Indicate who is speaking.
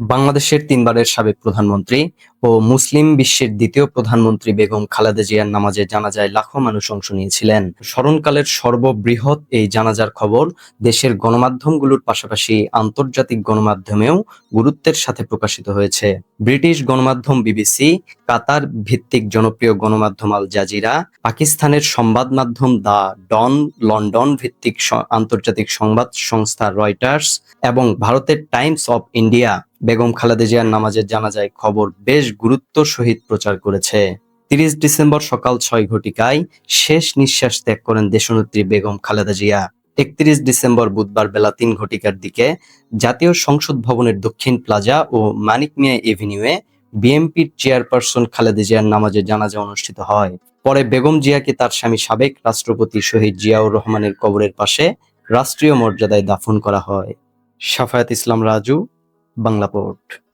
Speaker 1: বাংলাদেশের তিনবারের সাবেক প্রধানমন্ত্রী ও মুসলিম বিশ্বের দ্বিতীয় প্রধানমন্ত্রী বেগম খালেদা জিয়ার নামাজে জানাজায় লাখো মানুষ অংশ নিয়েছিলেন। স্মরণকালের সর্ববৃহৎ এই জানাজার খবর দেশের গণমাধ্যমগুলোর পাশাপাশি আন্তর্জাতিক গণমাধ্যমেও গুরুত্বের সাথে প্রকাশিত হয়েছে। ব্রিটিশ গণমাধ্যম বিবিসি, কাতার ভিত্তিক জনপ্রিয় গণমাধ্যম আল জাজিরা, পাকিস্তানের সংবাদ মাধ্যম দা ডন, লন্ডন ভিত্তিক আন্তর্জাতিক সংবাদ সংস্থা রয়টার্স এবং ভারতের Times of India Begum Khaleda জিয়ার নামাজের জানাজায় খবর বেশ গুরুত্ব সহিত প্রচার করেছে। তিরিশ ডিসেম্বর সকাল ছয় ঘটিকায় শেষ নিঃশ্বাস ত্যাগ করেন দেশনেত্রী বেগম খালেদা জিয়া। একত্রিশ ডিসেম্বর বুধবার বেলা তিন ঘটিকার দিকে জাতীয় সংসদ ভবনের দক্ষিণ প্লাজা ও মানিক মিয়া এভিনিউয়ে বিএনপির চেয়ারপারসন খালেদা জিয়ার নামাজের জানাজা অনুষ্ঠিত হয়। পরে বেগম জিয়াকে তার স্বামী সাবেক রাষ্ট্রপতি শহীদ জিয়াউর রহমানের কবরের পাশে রাষ্ট্রীয় মর্যাদায় দাফন করা হয়। সাফায়াত ইসলাম রাজু বাংলা পোর্ট।